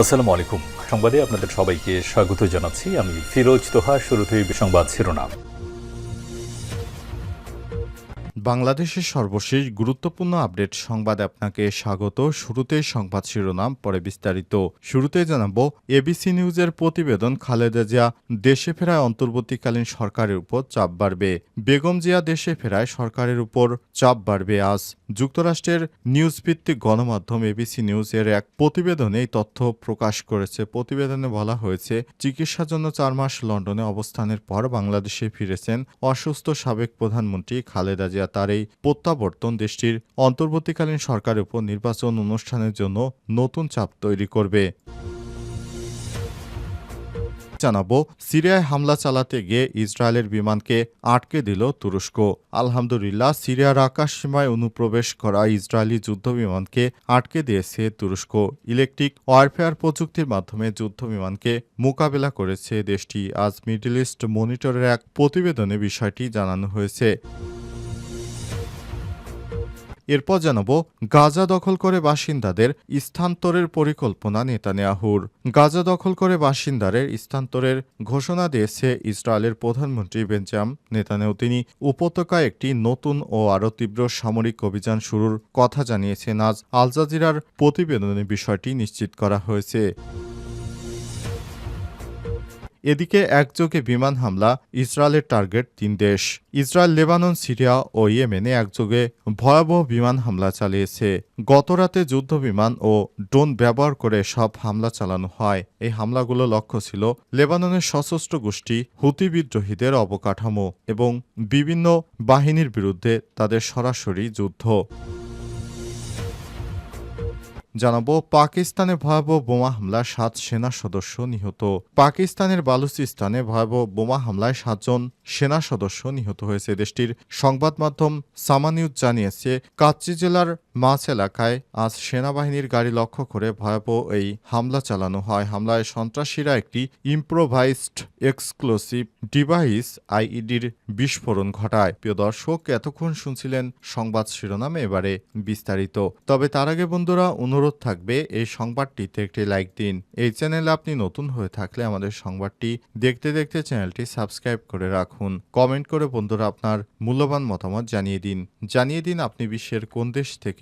আসসালামু আলাইকুম সংবাদে আপনাদের সবাইকে স্বাগত জানাচ্ছি। আমি ফিরোজ তোহা, শুরুতেই সংবাদ শিরোনাম। বাংলাদেশের সর্বশেষ গুরুত্বপূর্ণ আপডেট সংবাদ আপনাকে স্বাগত। শুরুতে সংবাদ শিরোনাম, পরে বিস্তারিত। শুরুতে জানাব, এবিসি নিউজের প্রতিবেদন, খালেদা জিয়া দেশে ফেরায় অন্তর্বর্তীকালীন সরকারের উপর চাপ বাড়বে। বেগম জিয়া দেশে ফেরায় সরকারের উপর চাপ বাড়বে আজ। যুক্তরাষ্ট্রের নিউজ ভিত্তিক গণমাধ্যম এবিসি নিউজ এর এক প্রতিবেদনে এই তথ্য প্রকাশ করেছে। প্রতিবেদনে বলা হয়েছে, চিকিৎসার জন্য চার মাস লন্ডনে অবস্থানের পর বাংলাদেশে ফিরেছেন অসুস্থ সাবেক প্রধানমন্ত্রী খালেদা জিয়া। তার এই প্রত্যাবর্তন দেশটির অন্তর্বর্তীকালীন সরকারের উপর নির্বাচন অনুষ্ঠানের জন্য নতুন চাপ তৈরি করবে। জানাব, সিরিয়ায় হামলা চালাতে গিয়ে ইসরায়েলের বিমানকে আটকে দিল তুরস্ক। আলহামদুলিল্লাহ, সিরিয়ার আকাশ সীমায় অনুপ্রবেশ করা ইসরায়েলি যুদ্ধ বিমানকে আটকে দিয়েছে তুরস্ক। ইলেকট্রিক ওয়ারফেয়ার প্রযুক্তির মাধ্যমে যুদ্ধ বিমানকে মোকাবেলা করেছে দেশটি। আজ মিডল ইস্ট মনিটরের এক প্রতিবেদনে বিষয়টি জানানো হয়েছে। এরপর জানাব গাজা দখল করে বাসিন্দাদের স্থানান্তরের পরিকল্পনা নেতানিয়াহুর। গাজা দখল করে বাসিন্দাদের স্থানান্তরের ঘোষণা দিয়েছে ইসরায়েলের প্রধানমন্ত্রী বেঞ্জাম নেতানিয়াহু। তিনি উপত্যকায় একটি নতুন ও আরও তীব্র সামরিক অভিযান শুরুর কথা জানিয়েছেন। আজ আল জাজিরার প্রতিবেদনে বিষয়টি নিশ্চিত করা হয়েছে। এদিকে একযোগে বিমান হামলা, ইসরায়েলের টার্গেট তিন দেশ। ইসরায়েল, লেবানন, সিরিয়া ও ইয়েমেনে একযোগে ভয়াবহ বিমান হামলা চালিয়েছে। গতরাতে যুদ্ধ বিমান ও ড্রোন ব্যবহার করে সব হামলা চালানো হয়। এই হামলাগুলো লক্ষ্য ছিল লেবাননের সশস্ত্র গোষ্ঠী, হুতি বিদ্রোহীদের অবকাঠামো এবং বিভিন্ন বাহিনীর বিরুদ্ধে তাদের সরাসরি যুদ্ধ। জানাব, পাকিস্তানে ভয়াবহ বোমা হামলায় সাত সেনা সদস্য নিহত। পাকিস্তানের বালুচিস্তানে ভয়াবহ বোমা হামলায় সাতজন সেনা সদস্য নিহত হয়েছে। দেশটির সংবাদ মাধ্যম সামানিউজ জানিয়েছে, কাচ্চি জেলার মাছ এলাকায় আজ সেনাবাহিনীর গাড়ি লক্ষ্য করে ভয়াবহ এই হামলা চালানো হয়। হামলায় সন্ত্রাসীরা একটি ইম্প্রোভাইজড এক্সক্লুসিভ ডিভাইস আইইডির বিস্ফোরণ ঘটায়। প্রিয় দর্শক, এতক্ষণ শুনছিলেন সংবাদ শিরোনামে এবারে বিস্তারিত। তবে তার আগে বন্ধুরা, অনুরোধ থাকবে এই সংবাদটিতে একটি লাইক দিন। এই চ্যানেলে আপনি নতুন হয়ে থাকলে আমাদের সংবাদটি দেখতে দেখতে চ্যানেলটি সাবস্ক্রাইব করে রাখুন। কমেন্ট করে বন্ধুরা আপনার মূল্যবান মতামত জানিয়ে দিন। জানিয়ে দিন আপনি বিশ্বের কোন দেশ থেকে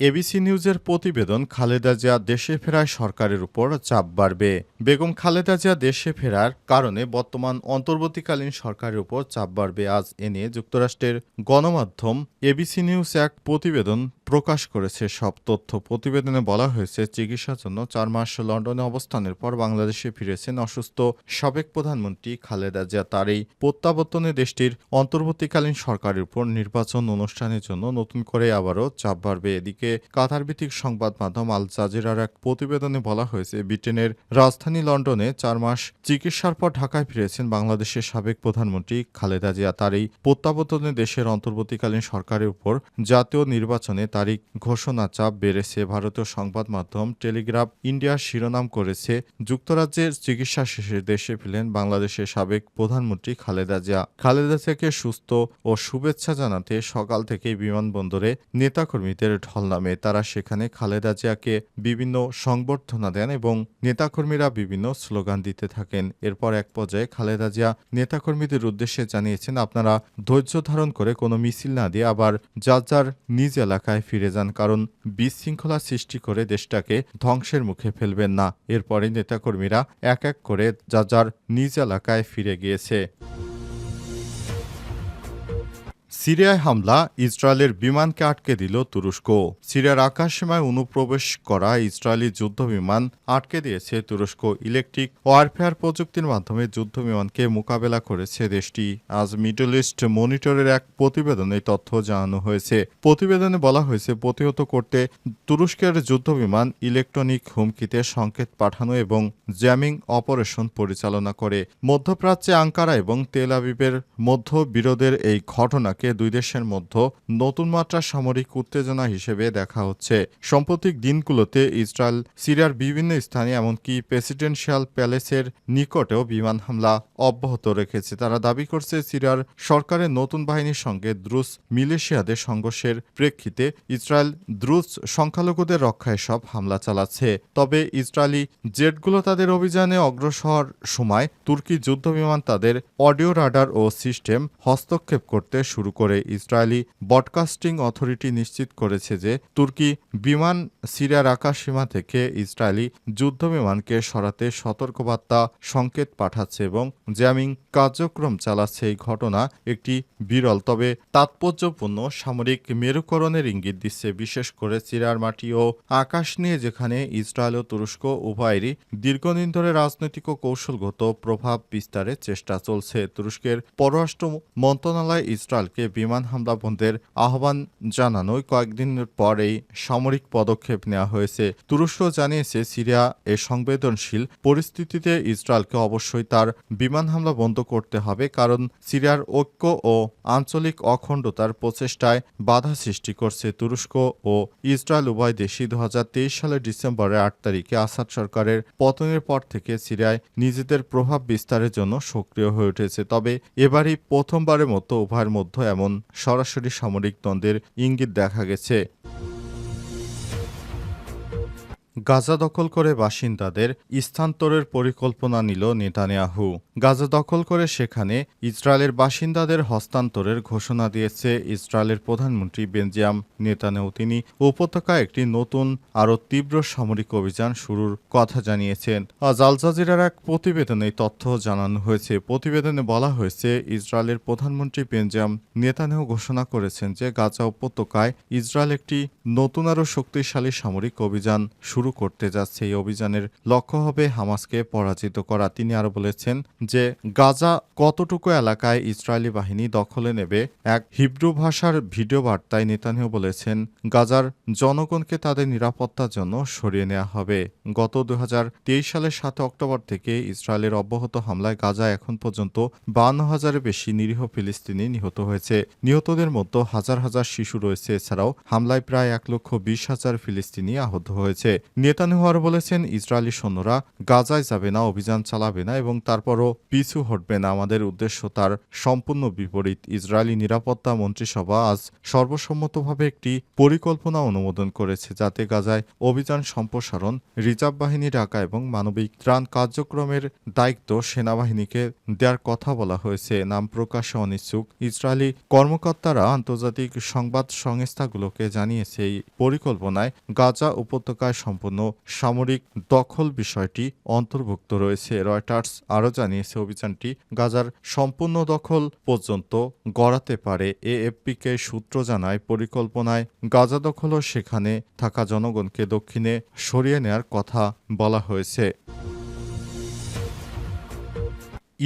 এবিসি নিউজের প্রতিবেদন, খালেদা জিয়া দেশে ফেরায় সরকারের উপর চাপ বাড়বে। বেগম খালেদা জিয়া দেশে ফেরার কারণে বর্তমান অন্তর্বর্তীকালীন সরকারের উপর চাপ বাড়বে। আজ এ নিয়ে যুক্তরাষ্ট্রের গণমাধ্যম এবিসি নিউজ এক প্রতিবেদন প্রকাশ করেছে সব তথ্য। প্রতিবেদনে বলা হয়েছে, চিকিৎসার জন্য চার মাস লন্ডনে অবস্থানের পর বাংলাদেশে ফিরেছেন অসুস্থ সাবেক প্রধানমন্ত্রী খালেদা জিয়া। তার এই প্রত্যাবর্তনে দেশটির অন্তর্বর্তীকালীন সরকারের উপর নির্বাচন অনুষ্ঠানের জন্য নতুন করে আবারও চাপ বাড়বে। এদিকে কাতার ভিত্তিক সংবাদ মাধ্যম আল জাজিরার এক প্রতিবেদনে বলা হয়েছে, ব্রিটেনের রাজধানী লন্ডনে চার মাস চিকিৎসার পর ঢাকায় ফিরেছেন বাংলাদেশের সাবেক প্রধানমন্ত্রী খালেদা জিয়া। তার এই প্রত্যাবর্তনে দেশের অন্তর্বর্তীকালীন সরকারের উপর জাতীয় নির্বাচনে তারিখ ঘোষণা চাপ বেড়েছে, ভারতীয় সংবাদ মাধ্যম টেলিগ্রাফ ইন্ডিয়া শিরোনাম করেছে, যুক্তরাজ্যের চিকিৎসা শেষে দেশে ফিরলেন বাংলাদেশের সাবেক প্রধানমন্ত্রী খালেদা জিয়া। খালেদা জিয়াকে সুস্থ ও শুভেচ্ছা জানাতে সকাল থেকেই বিমানবন্দরে নেতাকর্মীদের ঢল নামে। তারা সেখানে খালেদা জিয়াকে বিভিন্ন সংবর্ধনা দেন এবং নেতাকর্মীরা বিভিন্ন স্লোগান দিতে থাকেন। এরপর এক পর্যায়ে খালেদা জিয়া নেতাকর্মীদের উদ্দেশ্যে জানিয়েছেন, আপনারা ধৈর্য ধারণ করে কোনো মিছিল না দিয়ে আবার যার যার নিজ এলাকায় ফিরে যান, কারণ বিশৃঙ্খলা সৃষ্টি করে দেশটাকে ধ্বংসের মুখে ফেলবেন না। এরপরে নেতাকর্মীরা এক এক করে যা যার নিজ এলাকায় ফিরে গিয়েছে। সিরিয়ায় হামলা, ইসরায়েলের বিমানকে আটকে দিল তুরস্ক। সিরিয়ার আকাশসীমায় অনুপ্রবেশ করা ইসরায়েলি যুদ্ধ বিমান আটকে দিয়েছে তুরস্ক। ইলেকট্রিক ওয়ারফেয়ার প্রযুক্তির মাধ্যমে যুদ্ধ বিমানকে মোকাবেলা করেছে দেশটি। আজ মিডল ইস্ট মনিটরের এক প্রতিবেদনে তথ্য জানানো হয়েছে। প্রতিবেদনে বলা হয়েছে, প্রতিহত করতে তুরস্কের যুদ্ধ বিমান ইলেকট্রনিক হুমকিতে সংকেত পাঠানো এবং জ্যামিং অপারেশন পরিচালনা করে। মধ্যপ্রাচ্যে আঙ্কারা এবং তেল আবিবের মধ্য বিরোধের এই ঘটনাকে দুই দেশের মধ্যে নতুন মাত্রা সামরিক উত্তেজনা হিসেবে দেখা হচ্ছে। সাম্প্রতিক দিনগুলোতে ইসরায়েল, সিরিয়ার বিভিন্ন স্থানে এমনকি প্রেসিডেন্সিয়াল প্যালেসের নিকটেও বিমান হামলা অব্যাহত রেখেছে। তারা দাবি করছে, সিরিয়ার সরকারের নতুন বাহিনীর সঙ্গে দ্রুস মিলেশিয়াদের সংঘর্ষের প্রেক্ষিতে ইসরায়েল দ্রুস সংখ্যালঘুদের রক্ষায় সব হামলা চালাচ্ছে। তবে ইসরায়েলি জেটগুলো তাদের অভিযানে অগ্রসর সময় তুর্কি যুদ্ধবিমান তাদের অডিও রাডার ও সিস্টেম হস্তক্ষেপ করতে শুরু করে ইসরায়েলি ব্রডকাস্টিং অথরিটি নিশ্চিত করেছে যে তুর্কি বিমান সিরিয়ার আকাশ সীমা থেকে ইসরায়েলি যুদ্ধবিমানকে সরাতে সতর্কবার্তা সংকেত পাঠাচ্ছে এবং জ্যামিং কার্যক্রম চালাচ্ছে এই ঘটনা একটি বিরল, তবে তাৎপর্যপূর্ণ সামরিক মেরুকরণের ইঙ্গিত দিচ্ছে, বিশেষ করে সিরিয়ার মাটি ও আকাশ নিয়ে, যেখানে ইসরায়েল ও তুরস্ক উভয়েরই দীর্ঘদিন ধরে রাজনৈতিক ও কৌশলগত প্রভাব বিস্তারের চেষ্টা চলছে। তুরস্কের পররাষ্ট্র মন্ত্রণালয় ইসরায়েলকে বিমান হামলা বন্ধের আহ্বান জানানোয় কয়েকদিন পর এই সামরিক পদক্ষেপ নেওয়া হয়েছে। তুরস্ক জানিয়েছে, সিরিয়া এ সংবেদনশীল পরিস্থিতিতে ইসরায়েলকে অবশ্যই তার বিমান হামলা বন্ধ করতে হবে কারণ সিরিয়ার ঐক্য ও আঞ্চলিক অখণ্ডতার প্রচেষ্টায় বাধা সৃষ্টি করছে তুরস্ক ও ইসরায়েল। উভয় দেশই দু হাজার তেইশ সালের ডিসেম্বরের আট তারিখে আসাদ সরকারের পতনের পর থেকে সিরিয়ায় নিজেদের প্রভাব বিস্তারের জন্য সক্রিয় হয়ে উঠেছে। তবে এবারই প্রথমবারের মতো উভয়ের মধ্যে এমন সরাসরি সামরিক দ্বন্দ্বের ইঙ্গিত দেখা গেছে। গাজা দখল করে বাসিন্দাদের স্থানান্তরের পরিকল্পনা নিল নেতানিয়াহু। গাজা দখল করে সেখানে ইসরায়েলের বাসিন্দাদের হস্তান্তরের ঘোষণা দিয়েছে ইসরায়েলের প্রধানমন্ত্রী বেনজিয়াম নেতানেও তিনি উপত্যকায় একটি নতুন আরও তীব্র সামরিক অভিযান শুরুর কথা জানিয়েছেন। আজ আল জাজিরার এক প্রতিবেদনে তথ্য জানানো হয়েছে। প্রতিবেদনে বলা হয়েছে, ইসরায়েলের প্রধানমন্ত্রী বেনজাম নেতানেও ঘোষণা করেছেন যে গাজা উপত্যকায় ইসরায়েল একটি নতুন আরও শক্তিশালী সামরিক অভিযান শুরু করতে যাচ্ছে এই অভিযানের লক্ষ্য হবে হামাসকে পরাজিত করা। তিনি আরও বলেছেন যে, গাজা কতটুকু এলাকায় ইসরায়েলি বাহিনী দখলে নেবে এক হিব্রু ভাষার ভিডিও বার্তায় নেতানিয়াহু বলেছেন, গাজার জনগণকে তাদের নিরাপত্তার জন্য সরিয়ে নেওয়া হবে। গত দুহাজার তেইশ সালের সাত অক্টোবর থেকে ইসরায়েলের অব্যাহত হামলায় গাজা এখন পর্যন্ত বান্ন হাজারের বেশি নিরীহ ফিলিস্তিনি নিহত হয়েছে। নিহতদের মধ্যে হাজার হাজার শিশু রয়েছে। এছাড়াও হামলায় প্রায় এক লক্ষ বিশ হাজার ফিলিস্তিনি আহত হয়েছে। নেতানিয়াহু আরও বলেছেন, ইসরায়েলি সৈন্যরা গাজায় যাবে না, অভিযান চালাবে না এবং তারপরও পিছু হটবে না। আমাদের উদ্দেশ্য তার সম্পূর্ণ বিপরীত। ইসরায়েলি নিরাপত্তা মন্ত্রিসভা আজ সর্বসম্মতভাবে একটি পরিকল্পনা অনুমোদন করেছে, যাতে গাজায় অভিযান সম্প্রসারণ, রিজার্ভ বাহিনী ডাকা এবং মানবিক ত্রাণ কার্যক্রমের দায়িত্ব সেনাবাহিনীকে দেওয়ার কথা বলা হয়েছে। নাম প্রকাশে অনিচ্ছুক। ইসরায়েলি কর্মকর্তারা আন্তর্জাতিক সংবাদ সংস্থাগুলোকে জানিয়েছে, এই পরিকল্পনায় গাজা উপত্যকায় সম্পূর্ণ সামরিক দখল বিষয়টি অন্তর্ভুক্ত রয়েছে। রয়টার্স আরও জানিয়েছে, অভিযানটি গাজার সম্পূর্ণ দখল পর্যন্ত গড়াতে পারে। এএফপিকে সূত্র জানায়, পরিকল্পনায় গাজা দখল ও সেখানে থাকা জনগণকে দক্ষিণে সরিয়ে নেয়ার কথা বলা হয়েছে।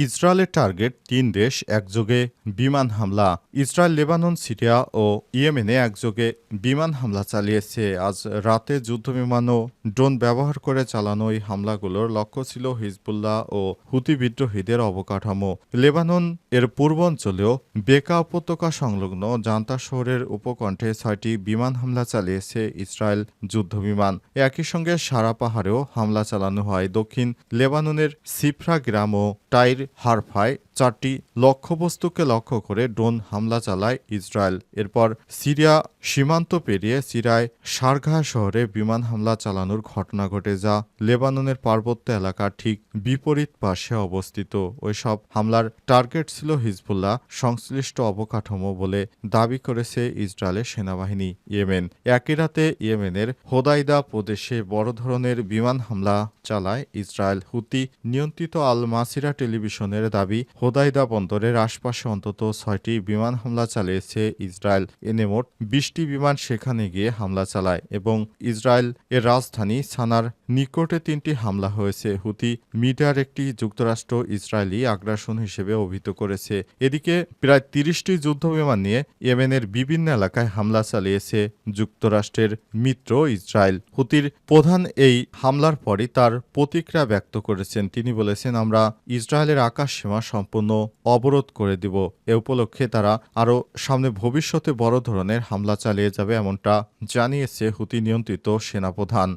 ইসরায়েলের টার্গেট, তিন দেশ একযোগে বিমান হামলা। ইসরায়েল, লেবানন, সিরিয়া ও ইয়েমেনে একযোগে বিমান হামলা চালিয়েছে। আজ রাতে যুদ্ধবিমান ও ড্রোন ব্যবহার করে চালানো এই হামলাগুলোর লক্ষ্য ছিল হিজবুল্লাহ ও হুতি বিদ্রোহীদের অবকাঠামো। লেবানন এর পূর্বাঞ্চলেও বেকা উপত্যকা সংলগ্ন জান্তা শহরের উপকণ্ঠে ছয়টি বিমান হামলা চালিয়েছে ইসরায়েল যুদ্ধবিমান। একই সঙ্গে সারা পাহাড়েও হামলা চালানো হয়। দক্ষিণ লেবাননের সিফরা গ্রাম ও টাইর হারফায় চারটি লক্ষ্যবস্তুকে লক্ষ্য করে ড্রোন হামলা চালায় ইসরায়েল। এরপর সিরিয়া সীমান্ত পেরিয়ে সিরিয়ায় সারঘা শহরে বিমান হামলা চালানোর ঘটনা ঘটে যা লেবাননের পার্বত্য এলাকার ঠিক বিপরীত পাশে অবস্থিত। ওইসব হামলার টার্গেট ছিল হিজবুল্লাহ সংশ্লিষ্ট অবকাঠামো বলে দাবি করেছে ইসরায়েলের সেনাবাহিনী। ইয়েমেন একই রাতে ইয়েমেনের হোদাইদা প্রদেশে বড় ধরনের বিমান হামলা চালায় ইসরায়েল। হুতি নিয়ন্ত্রিত আল মাসিরা টেলিভিশনের দাবি হোদাইদা বন্দরের আশপাশে অন্তত ছয়টি বিমান হামলা চালিয়েছে ইসরায়েল। এনে মোট বিশটি বিমান সেখানে গিয়ে হামলা চালায় এবং ইসরায়েল এর রাজধানী সানার নিকটে তিনটি হামলা হয়েছে। হুতি মিডিয়ার একটি যুক্তরাষ্ট্র ইসরায়েলি আগ্রাসন হিসেবে অভিহিত করেছে। এদিকে প্রায় তিরিশটি যুদ্ধবিমান নিয়ে ইয়েমেনের বিভিন্ন এলাকায় হামলা চালিয়েছে যুক্তরাষ্ট্রের মিত্র ইসরায়েল। হুতির প্রধান এই হামলার পরই তার প্রতিক্রিয়া ব্যক্ত করেছেন। তিনি বলেছেন, আমরা ইসরায়েলের আকাশ সীমা সম্পূর্ণ সম্পূর্ণ অবরোধ করে দিব। এ উপলক্ষে তারা আরও সামনে ভবিষ্যতে বড় ধরনের হামলা চালিয়ে যাবে এমনটা জানিয়েছে হুতি নিয়ন্ত্রিত সেনাপ্রধান।